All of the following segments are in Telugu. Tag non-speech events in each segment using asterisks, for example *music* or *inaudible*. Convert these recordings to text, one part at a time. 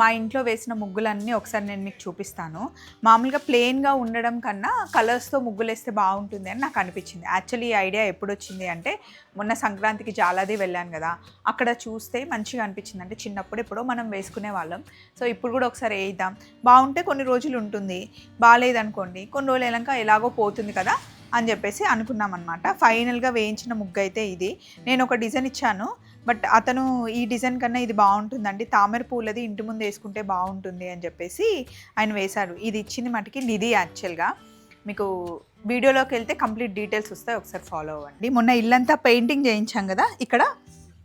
మా ఇంట్లో వేసిన ముగ్గులన్నీ ఒకసారి నేను మీకు చూపిస్తాను. మామూలుగా ప్లెయిన్గా ఉండడం కన్నా కలర్స్తో ముగ్గులు వేస్తే బాగుంటుంది అని నాకు అనిపించింది. యాక్చువల్లీ ఈ ఐడియా ఎప్పుడు వచ్చింది అంటే మొన్న సంక్రాంతికి జాలాది వెళ్ళాను కదా అక్కడ చూస్తే మంచిగా అనిపించింది. అంటే చిన్నప్పుడు ఎప్పుడో మనం వేసుకునే వాళ్ళం. సో ఇప్పుడు కూడా ఒకసారి వేయిద్దాం. బాగుంటే కొన్ని రోజులు ఉంటుంది. బాగాలేదనుకోండి కొన్ని రోజులు వెళ్ళాక ఎలాగో పోతుంది కదా అని చెప్పేసి అనుకున్నాం అనమాట ఫైనల్గా వేయించిన ముగ్గు అయితే ఇది. నేను ఒక డిజైన్ ఇచ్చాను. బట్ అతను ఈ డిజైన్ కన్నా ఇది బాగుంటుందండి. తామర పూలది ఇంటి ముందు వేసుకుంటే బాగుంటుంది అని చెప్పేసి ఆయన వేశారు. ఇది ఇచ్చింది మటుకి నిధి యాక్చువల్గా మీకు వీడియోలోకి వెళ్తే కంప్లీట్ డీటెయిల్స్ వస్తాయి. ఒకసారి ఫాలో అవ్వండి. మొన్న ఇల్లంతా పెయింటింగ్ చేయించాం కదా. ఇక్కడ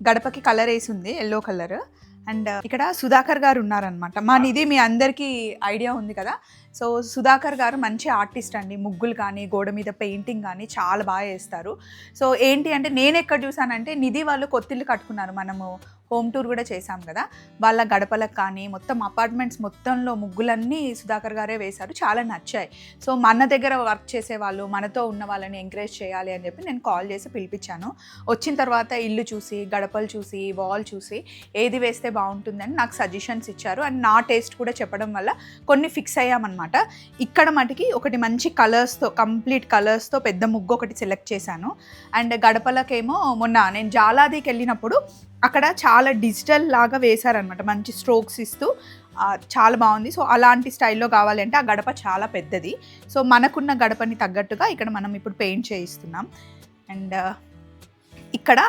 గడపకి కలర్ వేసి ఉంది. Yellow colour. అండ్ uh, ఇక్కడ సుధాకర్ గారు ఉన్నారనమాట మా నిధి మీ అందరికీ ఐడియా ఉంది కదా? సో సుధాకర్ గారు మంచి ఆర్టిస్ట్ అండి. ముగ్గులు కానీ గోడ మీద పెయింటింగ్ కానీ చాలా బాగా వేస్తారు సో ఏంటి అంటే నేను ఎక్కడ చూసానంటే నిధి వాళ్ళు కొత్తిల్లు కట్టుకున్నారు మనము హోమ్ టూర్ కూడా చేశాం కదా. వాళ్ళ గడపలకు కానీ మొత్తం అపార్ట్మెంట్స్ మొత్తంలో ముగ్గులన్నీ సుధాకర్ గారే వేశారు. చాలా నచ్చాయి. సో మన దగ్గర వర్క్ చేసే వాళ్ళు మనతో ఉన్న వాళ్ళని ఎంకరేజ్ చేయాలి అని చెప్పి నేను కాల్ చేసి పిలిపించాను. వచ్చిన తర్వాత ఇల్లు చూసి గడపలు చూసి వాల్ చూసి ఏది వేస్తే బాగుంటుందని నాకు సజెషన్స్ ఇచ్చారు. అండ్ నా టేస్ట్ కూడా చెప్పడం వల్ల కొన్ని ఫిక్స్ అయ్యామన్నమాట. ఇక్కడ మటుకి ఒకటి మంచి కలర్స్తో కంప్లీట్ కలర్స్తో పెద్ద ముగ్గు ఒకటి సెలెక్ట్ చేశాను. అండ్ గడపలకేమో మొన్న నేను జాలాదికి వెళ్ళినప్పుడు అక్కడ చాలా డిజిటల్ లాగా వేశారనమాట మంచి స్ట్రోక్స్ ఇస్తూ చాలా బాగుంది. సో అలాంటి స్టైల్లో కావాలి అంటే ఆ గడప చాలా పెద్దది. సో మనకున్న గడపని తగ్గట్టుగా ఇక్కడ మనం ఇప్పుడు పెయింట్ చేయిస్తున్నాం. అండ్ ఇక్కడ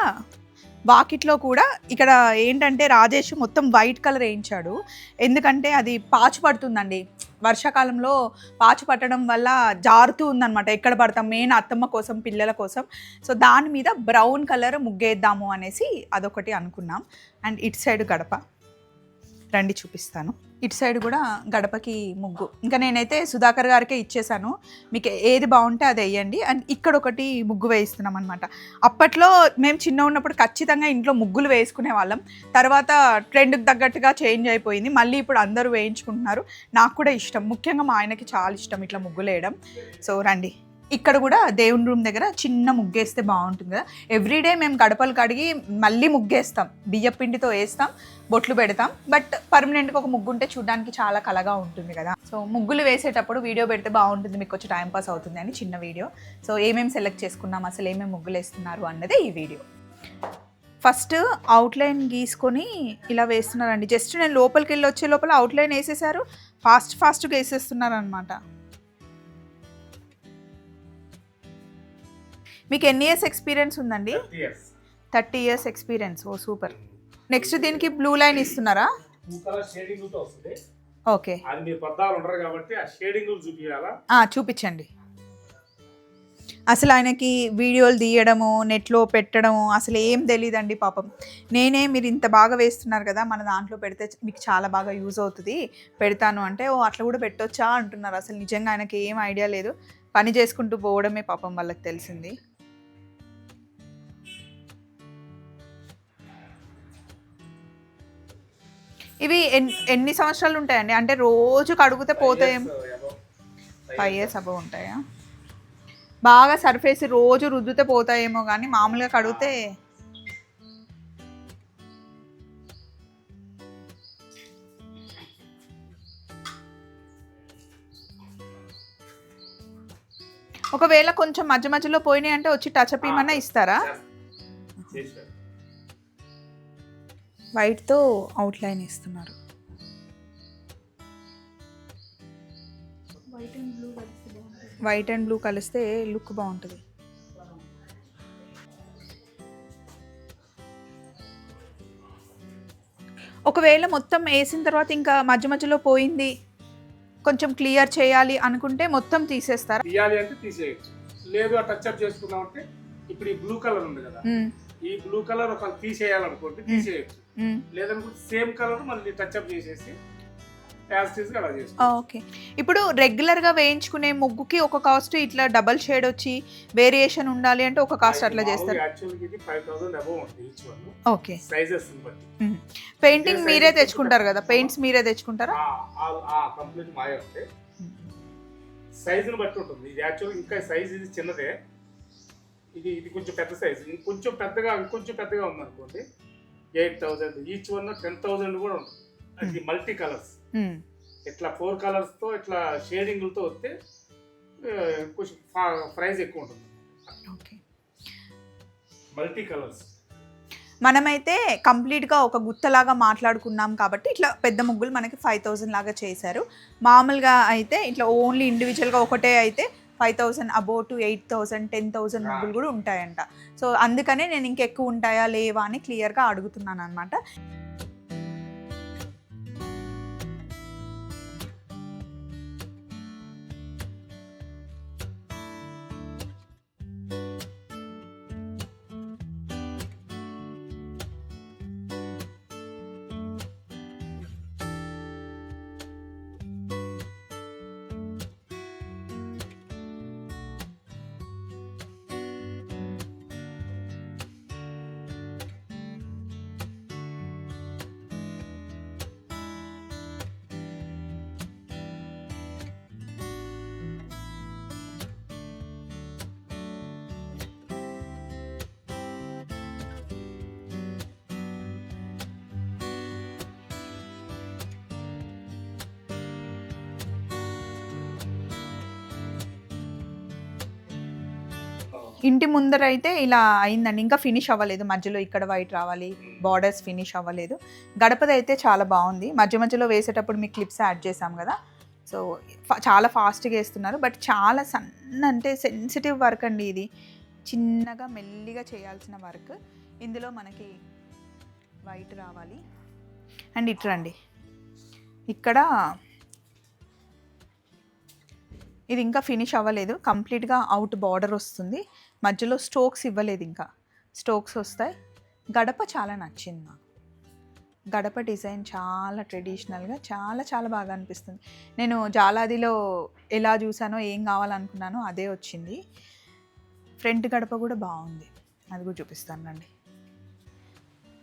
వాకిట్లో కూడా ఇక్కడ ఏంటంటే రాజేష్ మొత్తం వైట్ కలర్ వేయించాడు. ఎందుకంటే అది పాచు పడుతుందండి. వర్షాకాలంలో పాచు పట్టడం వల్ల జారుతూ ఉందన్నమాట. ఎక్కడ పడతాం? మెయిన్ అత్తమ్మ కోసం పిల్లల కోసం. సో దాని మీద బ్రౌన్ కలర్ ముగ్గేద్దాము అనేసి అదొకటి అనుకున్నాం. అండ్ ఇట్ సైడ్ గడప. రండి చూపిస్తాను. ఇటు సైడ్ కూడా గడపకి ముగ్గు. ఇంకా నేనైతే సుధాకర్ గారికే ఇచ్చేసాను. మీకు ఏది బాగుంటే అది వేయండి. అండ్ ఇక్కడ ఒకటి ముగ్గు వేయిస్తున్నాం అనమాట అప్పట్లో మేము చిన్న ఉన్నప్పుడు ఖచ్చితంగా ఇంట్లో ముగ్గులు వేసుకునే వాళ్ళం. తర్వాత ట్రెండ్కి తగ్గట్టుగా చేంజ్ అయిపోయింది. మళ్ళీ ఇప్పుడు అందరూ వేయించుకుంటున్నారు. నాకు కూడా ఇష్టం. ముఖ్యంగా మా ఆయనకి చాలా ఇష్టం ఇట్లా ముగ్గులు వేయడం. సో రండి. ఇక్కడ కూడా దేవుని రూమ్ దగ్గర చిన్న ముగ్గేస్తే బాగుంటుంది కదా. ఎవ్రీడే మేము గడపలు కడిగి మళ్ళీ ముగ్గేస్తాం. బియ్య పిండితో వేస్తాం బొట్లు పెడతాం. బట్ పర్మనెంట్గా ఒక ముగ్గు ఉంటే చూడడానికి చాలా కలగా ఉంటుంది కదా. సో ముగ్గులు వేసేటప్పుడు వీడియో పెడితే బాగుంటుంది మీకు వచ్చి టైం పాస్ అవుతుంది అని చిన్న వీడియో సో ఏమేమి సెలెక్ట్ చేసుకున్నాం అసలు ఏమేమి ముగ్గులు వేస్తున్నారు అన్నదే ఈ వీడియో ఫస్ట్ అవుట్లైన్ గీసుకొని ఇలా వేస్తున్నారండి. జస్ట్ నేను లోపలికి వెళ్ళి వచ్చే లోపల అవుట్లైన్ వేసేసారు ఫాస్ట్ ఫాస్ట్గా వేసేస్తున్నారు అనమాట మీకు ఎన్ని ఇయర్స్ ఎక్స్పీరియన్స్ ఉందండి? థర్టీ ఇయర్స్ ఎక్స్పీరియన్స్ ఓ సూపర్. నెక్స్ట్ దీనికి బ్లూ లైన్ ఇస్తున్నారా? ఓకే. చూపించండి. అసలు ఆయనకి వీడియోలు తీయడము నెట్లో పెట్టడము అసలు ఏం తెలియదండి పాపం. నేనే మీరు ఇంత బాగా వేస్తున్నారు కదా మన దాంట్లో పెడితే మీకు చాలా బాగా యూజ్ అవుతుంది. పెడతాను అంటే ఓ అట్లా కూడా పెట్టొచ్చా? అంటున్నారు. అసలు నిజంగా ఆయనకి ఏం ఐడియా లేదు. పని చేసుకుంటూ పోవడమే పాపం వాళ్ళకి తెలిసింది. ఇవి ఎన్- ఎన్ని సంవత్సరాలు ఉంటాయండి? అంటే రోజు కడుగుతే పోతాయేమో. ఫైవ్ ఇయర్స్ అబవ్ ఉంటాయా? బాగా సర్ఫేస్ రోజు రుద్దితే పోతాయేమో కానీ మామూలుగా కడిగితే ఒకవేళ కొంచెం మధ్య మధ్యలో పోయినాయి అంటే వచ్చి టచ్ అప్ ఇమ్మన్నా ఇస్తారా? వైట్తో అవుట్లైన్ ఇస్తున్నారు. వైట్ అండ్ బ్లూ కలిస్తే లుక్ బాగుంటుంది. ఒకవేళ మొత్తం వేసిన తర్వాత ఇంకా మధ్య మధ్యలో పోయింది కొంచెం క్లియర్ చేయాలి అనుకుంటే మొత్తం తీసేస్తారా? తీయాలి అంటే తీసేయచ్చు. లేదు ఆ టచ్ అప్ చేసుకున్నాం అంటే ఇప్పుడు ఈ బ్లూ కలర్ ఉంది కదా. ఈ బ్లూ కలర్ ఒక తీసేయాలనుకోండి తీసేయచ్చు. లేదనుకుంటే సేమ్ కలర్ మళ్ళీ టచ్ అప్ చేసేసి ఓకే. ఇప్పుడు రెగ్యులర్గా వేయించుకునే ముగ్గుకి ఒక కాస్ట్ ఇట్లా డబల్ షేడ్ వచ్చి వేరియేషన్ ఉండాలి అంటే ఒక కాస్ట్ అట్లా చేస్తారు. ఓకే. సైజెస్ పెయింటింగ్ మీరే తెచ్చుకుంటారు కదా? పెయింట్స్ మీరే తెచ్చుకుంటారా? కంప్లీట్ మాయ ఉంటాయి. సైజుని బట్టి ఉంటుంది. ఇది యాక్చువల్గా ఇంకా సైజ్ ఇది చిన్నదే. ఇది ఇది కొంచెం పెద్ద సైజ్ ఇంకొంచెం పెద్దగా ఇంకొంచెం పెద్దగా ఉందనుకోండి eight thousand each one ten thousand కూడా ఉంటుంది. అది మల్టీ కలర్స్ మ్మ్. ఇట్లా ఫోర్ కలర్స్తో ఇట్లా షేడింగ్లతో వస్తే కొంచెం ప్రైస్ ఎక్కువ ఉంటుంది. ఓకే మల్టీ కలర్స్ మనమైతే కంప్లీట్గా ఒక గుత్తలాగా మాట్లాడుకున్నాం కాబట్టి ఇట్లా పెద్ద ముగ్గులు మనకి ఫైవ్ థౌజండ్ లాగా చేశారు. మామూలుగా అయితే ఇట్లా ఓన్లీ ఇండివిజువల్గా ఒకటే అయితే five thousand above to eight thousand ten thousand ముగ్గులు కూడా ఉంటాయంట. సో అందుకనే నేను ఇంకెక్కువ ఉంటాయా లేవా అని క్లియర్గా అడుగుతున్నాను అనమాట ఇంటి ముందర అయితే ఇలా అయిందండి. ఇంకా ఫినిష్ అవ్వలేదు. మధ్యలో ఇక్కడ వైట్ రావాలి బార్డర్స్ ఫినిష్ అవ్వలేదు. గడపది అయితే చాలా బాగుంది. మధ్య మధ్యలో వేసేటప్పుడు మీకు క్లిప్స్ యాడ్ చేసాం కదా. సో ఫా- చాలా ఫాస్ట్గా వేస్తున్నారు. బట్ చాలా సన్న అంటే సెన్సిటివ్ వర్క్ అండి ఇది. చిన్నగా మెల్లిగా చేయాల్సిన వర్క్ ఇందులో మనకి వైట్ రావాలి. అండ్ ఇట్రండి ఇక్కడ ఇది ఇంకా ఫినిష్ అవ్వలేదు. కంప్లీట్గా అవుట్ బార్డర్ వస్తుంది. మధ్యలో స్టోక్స్ ఇవ్వలేదు ఇంకా. స్టోక్స్ వస్తాయి. గడప చాలా నచ్చింది నాకు. గడప డిజైన్ చాలా ట్రెడిషనల్గా చాలా చాలా బాగా అనిపిస్తుంది. నేను జాలాదిలో ఎలా చూసానో ఏం కావాలనుకున్నానో అదే వచ్చింది. ఫ్రంట్ గడప కూడా బాగుంది. అది కూడా చూపిస్తాను రండి.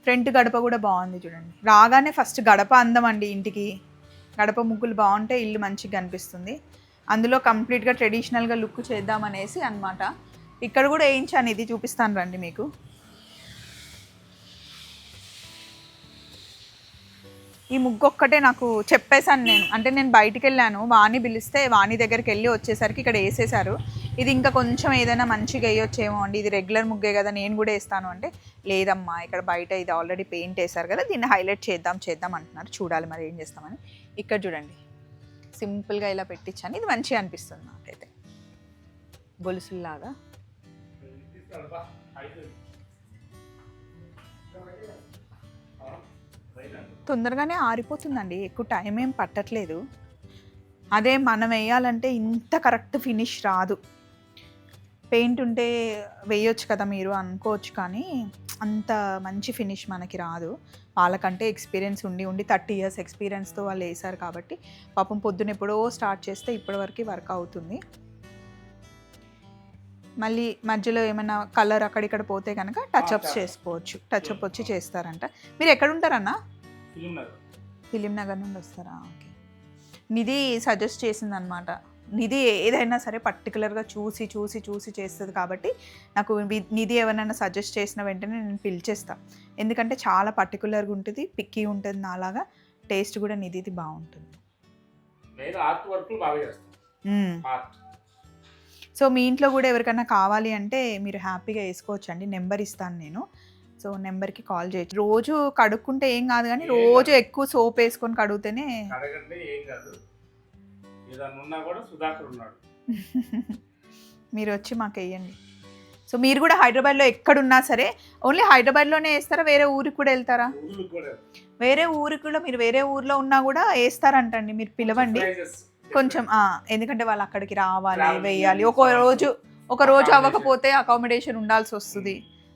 ఫ్రంట్ గడప కూడా బాగుంది చూడండి. రాగానే ఫస్ట్ గడప అందం అండి ఇంటికి. గడప ముగ్గులు బాగుంటే ఇల్లు మంచిగా కనిపిస్తుంది. అందులో కంప్లీట్గా ట్రెడిషనల్గా లుక్ చేద్దామనేసి అన్నమాట. ఇక్కడ కూడా వేయించాను ఇది చూపిస్తాను రండి మీకు. ఈ ముగ్గు ఒక్కటే నాకు చెప్పేశాను నేను. అంటే నేను బయటికి వెళ్ళాను. వాణి పిలిస్తే వాణి దగ్గరికి వెళ్ళి వచ్చేసరికి ఇక్కడ వేసేసారు ఇది ఇంకా కొంచెం ఏదైనా మంచిగా వేయొచ్చేమో అండి. ఇది రెగ్యులర్ ముగ్గే కదా నేను కూడా వేస్తాను అంటే. లేదమ్మా ఇక్కడ బయట ఇది ఆల్రెడీ పెయింట్ వేశారు కదా దీన్ని హైలైట్ చేద్దాం చేద్దాం అంటున్నారు. చూడాలి మరి ఏం చేస్తామని. ఇక్కడ చూడండి. సింపుల్గా ఇలా పెట్టించాను. ఇది మంచిగా అనిపిస్తుంది నాకైతే. గొలుసుల్లాగా. తొందరగానే ఆరిపోతుందండి. ఎక్కువ టైం ఏం పట్టట్లేదు. అదే మనం వేయాలంటే ఇంత కరెక్ట్ ఫినిష్ రాదు. పెయింట్ ఉంటే వేయొచ్చు కదా మీరు అనుకోవచ్చు కానీ అంత మంచి ఫినిష్ మనకి రాదు. వాళ్ళకంటే ఎక్స్పీరియన్స్ ఉండి ఉండి థర్టీ ఇయర్స్ ఎక్స్పీరియన్స్తో వాళ్ళు వేసారు కాబట్టి పాపం పొద్దున ఎప్పుడో స్టార్ట్ చేస్తే ఇప్పటివరకు వర్క్ అవుతుంది. మళ్ళీ మధ్యలో ఏమైనా కలర్ అక్కడిక్కడ పోతే కనుక టచ్ అప్స్ చేసుకోవచ్చు. టచ్ అప్ వచ్చి చేస్తారంట. మీరు ఎక్కడ ఉంటారన్నా ఫిలిం నగర్ నుండి వస్తారా? ఓకే. నిధి సజెస్ట్ చేసింది అనమాట నిధి ఏదైనా సరే పర్టికులర్గా చూసి చూసి చూసి చేస్తుంది కాబట్టి నాకు నిధి ఎవరైనా సజెస్ట్ చేసిన వెంటనే నేను పిలిచేస్తా. ఎందుకంటే చాలా పర్టికులర్గా ఉంటుంది పిక్కీ ఉంటుంది నాలాగా టేస్ట్ కూడా నిధిది బాగుంటుంది. ఆర్ట్ వర్క్ బాగా చేస్తాను. ఆర్ట్ సో మీ ఇంట్లో కూడా ఎవరికైనా కావాలి అంటే మీరు హ్యాపీగా వేసుకోవచ్చు అండి నెంబర్ ఇస్తాను నేను. సో నెంబర్కి కాల్ చేయొచ్చు. రోజు కడుక్కుంటే ఏం కాదు కానీ రోజు ఎక్కువ సోప్ వేసుకొని కడిగితేనే *laughs* మీరు వచ్చి మాకు వేయండి. సో మీరు కూడా హైదరాబాద్లో ఎక్కడున్నా సరే ఓన్లీ హైదరాబాద్లోనే వేస్తారా? వేరే ఊరికి కూడా వెళ్తారా? వేరే ఊరికి కూడా మీరు వేరే ఊర్లో ఉన్నా కూడా వేస్తారంటండి. మీరు పిలవండి. కొంచెం ఆ, ఎందుకంటే వాళ్ళు అక్కడికి రావాలి Travel వేయాలి. చేయాలి. ఒక రోజు ఒక రోజు. అవ్వకపోతే అకామిడేషన్ ఉండాల్సి వస్తుంది.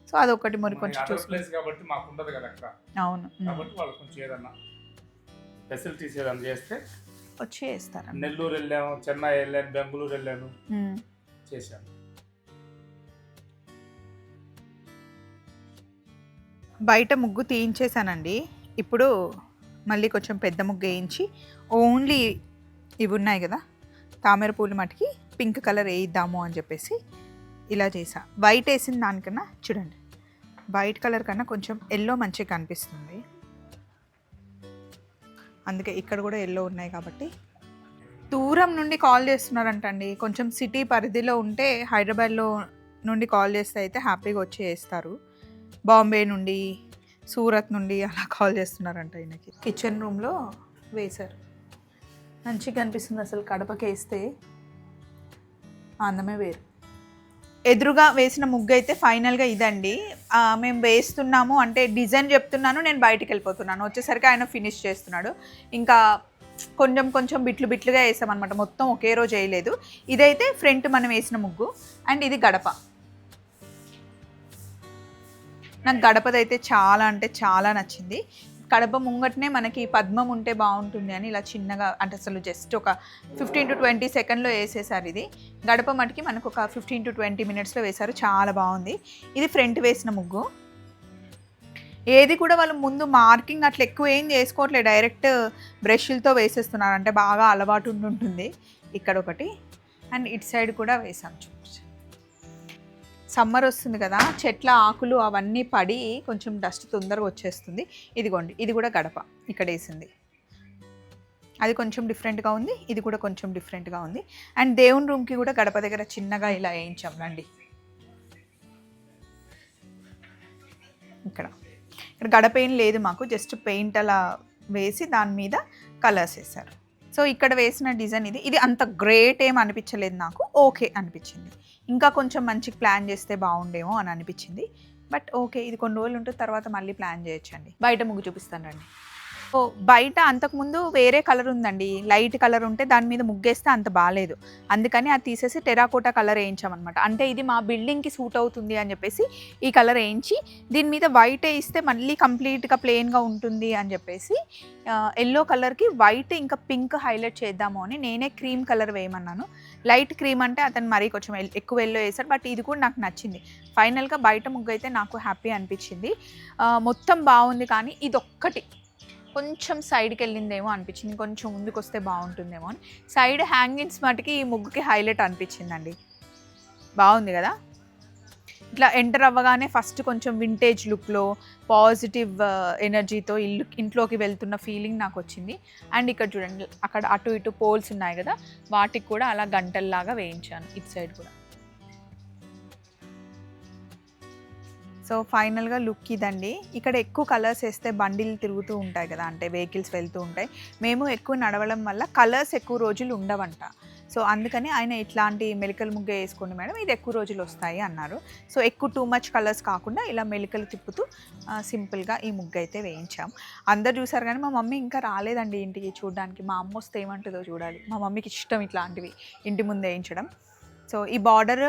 సో అదొకటి మరి కొంచెం other చూసుకుంటాం place కాబట్టి మాకు ఉండదు కదా అక్కడ. అవును. ఉమ్. కాబట్టి వాళ్ళు కొంచెం ఏదన్నా ఫెసిలిటీస్ ఏదన్నా చేస్తే వచ్చి వేస్తారండి నెల్లూరు వెళ్ళాము చెన్నై వెళ్ళాను బెంగళూరు వెళ్ళాను. ఉమ్. చేశాను. బయట ముగ్గు తీయించేసానండి ఇప్పుడు మళ్ళీ కొంచెం పెద్ద ముగ్గు వేయించి ఓన్లీ ఇవి ఉన్నాయి కదా. తామర పూలు మటుకి పింక్ కలర్ వేయిద్దాము అని చెప్పేసి ఇలా చేసా. వైట్ వేసిన దానికన్నా చూడండి వైట్ కలర్ కన్నా కొంచెం ఎల్లో మంచిగా కనిపిస్తుంది. అందుకే ఇక్కడ కూడా ఎల్లో ఉన్నాయి కాబట్టి. దూరం నుండి కాల్ చేస్తున్నారంటండి. కొంచెం సిటీ పరిధిలో ఉంటే హైదరాబాద్లో నుండి కాల్ చేస్తే అయితే హ్యాపీగా వచ్చి చేస్తారు. బాంబే నుండి సూరత్ నుండి అలా కాల్ చేస్తున్నారంట ఈయనకి. కిచెన్ రూమ్లో వేశారు. మంచిగా అనిపిస్తుంది అసలు కడపకి వేస్తే అందమే వేరు. ఎదురుగా వేసిన ముగ్గు అయితే ఫైనల్గా ఇదండి. మేము వేస్తున్నాము అంటే డిజైన్ చెప్తున్నాను నేను బయటికి వెళ్ళిపోతున్నాను. వచ్చేసరికి ఆయన ఫినిష్ చేస్తున్నాడు. ఇంకా కొంచెం కొంచెం బిట్లు బిట్లుగా వేసామన్నమాట. మొత్తం ఒకే రోజు వేయలేదు. ఇదైతే ఫ్రంట్ మనం వేసిన ముగ్గు. అండ్ ఇది గడప. నాకు గడపది అయితే చాలా అంటే చాలా నచ్చింది. కడప ముంగటనే మనకి పద్మం ఉంటే బాగుంటుంది అని ఇలా చిన్నగా అంటే అసలు జస్ట్ ఒక ఫిఫ్టీన్ టు ట్వంటీ సెకండ్లో వేసేసారు ఇది. గడప మటుకి మనకు ఒక ఫిఫ్టీన్ టు ట్వంటీ మినిట్స్లో వేశారు. చాలా బాగుంది. ఇది ఫ్రంట్ వేసిన ముగ్గు. ఏది కూడా వాళ్ళు ముందు మార్కింగ్ అట్లా ఎక్కువ ఏం చేసుకోవట్లేదు డైరెక్ట్ బ్రష్లతో వేసేస్తున్నారు. అంటే బాగా అలవాటు ఉంటుంది ఇక్కడ ఒకటి. అండ్ ఇటు సైడ్ కూడా వేసాం సమ్మర్ వస్తుంది కదా చెట్ల ఆకులు అవన్నీ పడి కొంచెం డస్ట్ తొందరగా వచ్చేస్తుంది. ఇదిగోండి ఇది కూడా గడప ఇక్కడ వేసింది. అది కొంచెం డిఫరెంట్గా ఉంది ఇది కూడా కొంచెం డిఫరెంట్గా ఉంది. అండ్ దేవుని రూమ్కి కూడా గడప దగ్గర చిన్నగా ఇలా వేయించాం రండి. ఇక్కడ. ఇక్కడ గడప ఏం లేదు మాకు జస్ట్ పెయింట్ అలా వేసి దాని మీద కలర్స్ వేశారు. సో ఇక్కడ వేసిన డిజైన్ ఇది. ఇది అంత గ్రేట్ ఏం అనిపించలేదు నాకు. ఓకే అనిపించింది. ఇంకా కొంచెం మంచి ప్లాన్ చేస్తే బాగుండేమో అని అనిపించింది. బట్ ఓకే ఇది కొన్ని రోజులు ఉంటే తర్వాత మళ్ళీ ప్లాన్ చేయొచ్చండి. బయట ముగ్గు చూపిస్తాను రండి. బయట అంతకుముందు వేరే కలర్ ఉందండి. లైట్ కలర్ ఉంటే దాని మీద ముగ్గేస్తే అంత బాగాలేదు అందుకని అది తీసేసి టెరాకోటా కలర్ వేయించామన్నమాట. అంటే ఇది మా బిల్డింగ్కి సూట్ అవుతుంది అని చెప్పేసి ఈ కలర్ వేయించి దీని మీద వైట్ వేయిస్తే మళ్ళీ కంప్లీట్గా ప్లెయిన్గా ఉంటుంది అని చెప్పేసి ఎల్లో కలర్కి వైట్ ఇంకా పింక్ హైలైట్ చేద్దాము అని నేనే క్రీమ్ కలర్ వేయమన్నాను. లైట్ క్రీమ్ అంటే అతను మరీ కొంచెం ఎక్కువ ఎల్లో వేశాడు బట్ ఇది కూడా నాకు నచ్చింది. ఫైనల్గా బయట ముగ్గు అయితే నాకు హ్యాపీ అనిపించింది. మొత్తం బాగుంది కానీ ఇది ఒక్కటి కొంచెం సైడ్కి వెళ్ళిందేమో అనిపించింది కొంచెం ముందుకు వస్తే బాగుంటుందేమో అని. సైడ్ హ్యాంగింగ్స్ మటుకి ఈ ముగ్గుకి హైలైట్ అనిపించిందండి. బాగుంది కదా? ఇట్లా ఎంటర్ అవ్వగానే ఫస్ట్ కొంచెం వింటేజ్ లుక్లో పాజిటివ్ ఎనర్జీతో ఇల్లు ఇంట్లోకి వెళ్తున్న ఫీలింగ్ నాకు వచ్చింది. అండ్ ఇక్కడ చూడండి అక్కడ అటు ఇటు పోల్స్ ఉన్నాయి కదా? వాటికి కూడా అలా గంటల్లాగా వేయించాను ఇటు సైడ్ కూడా. సో ఫైనల్గా లుక్ ఇదండి. ఇక్కడ ఎక్కువ కలర్స్ వేస్తే బండిలు తిరుగుతూ ఉంటాయి కదా అంటే వెహికల్స్ వెళ్తూ ఉంటాయి. మేము ఎక్కువ నడవడం వల్ల కలర్స్ ఎక్కువ రోజులు ఉండవంట. సో అందుకని ఆయన ఇట్లాంటి మెలికల ముగ్గ వేసుకోండి మేడం ఇది ఎక్కువ రోజులు వస్తాయి అన్నారు. సో ఎక్కువ టూ మచ్ కలర్స్ కాకుండా ఇలా మెలికలు తిప్పుతూ సింపుల్గా ఈ ముగ్గు అయితే వేయించాం. అందరు చూసారు కానీ మా మమ్మీ ఇంకా రాలేదండి ఇంటికి చూడడానికి. మా అమ్మ వస్తే ఏమంటుందో చూడాలి. మా మమ్మీకి ఇష్టం ఇట్లాంటివి ఇంటి ముందు వేయించడం. సో ఈ బార్డర్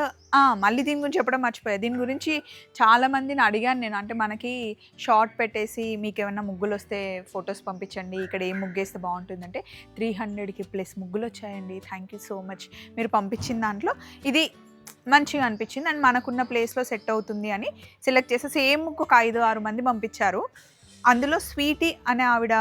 మళ్ళీ దీని గురించి చెప్పడం మర్చిపోయా. దీని గురించి చాలా మందిని అడిగాను నేను. అంటే మనకి షార్ట్ పెట్టేసి మీకు ఏమైనా ముగ్గులు వస్తే ఫొటోస్ పంపించండి. ఇక్కడ ఏం ముగ్గేస్తే బాగుంటుందంటే త్రీ హండ్రెడ్కి ప్లస్ ముగ్గులు వచ్చాయండి థ్యాంక్ యూ సో మచ్ మీరు పంపించిన దాంట్లో ఇది మంచిగా అనిపించింది. అండ్ మనకున్న ప్లేస్లో సెట్ అవుతుంది అని సెలెక్ట్ చేసి సేమ్ ఒక ఐదు ఆరు మంది పంపించారు. అందులో స్వీటీ అనే ఆవిడ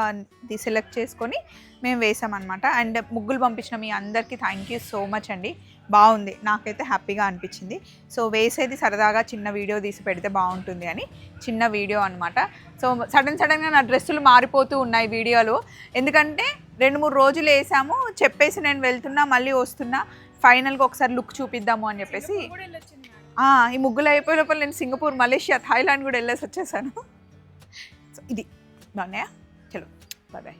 సెలెక్ట్ చేసుకొని మేము వేసామన్నమాట. అండ్ ముగ్గులు పంపించిన మీ అందరికీ థ్యాంక్ యూ సో మచ్ అండి. బాగుంది. నాకైతే హ్యాపీగా అనిపించింది. సో వేసేది సరదాగా చిన్న వీడియో తీసి పెడితే బాగుంటుంది అని. చిన్న వీడియో అనమాట సో సడన్ సడన్గా నా డ్రెస్సులు మారిపోతూ ఉన్నాయి వీడియోలో. ఎందుకంటే రెండు మూడు రోజులు వేసాము. చెప్పేసి నేను వెళ్తున్నా మళ్ళీ వస్తున్నా. ఫైనల్గా ఒకసారి లుక్ చూపిద్దాము అని చెప్పేసి ఈ ముగ్గులు అయిపోయే లోపల నేను సింగపూర్ మలేషియా థాయిలాండ్ కూడా వెళ్ళేసి వచ్చేసాను. సో ఇది. బాగున్నాయా? చలో. Bye bye.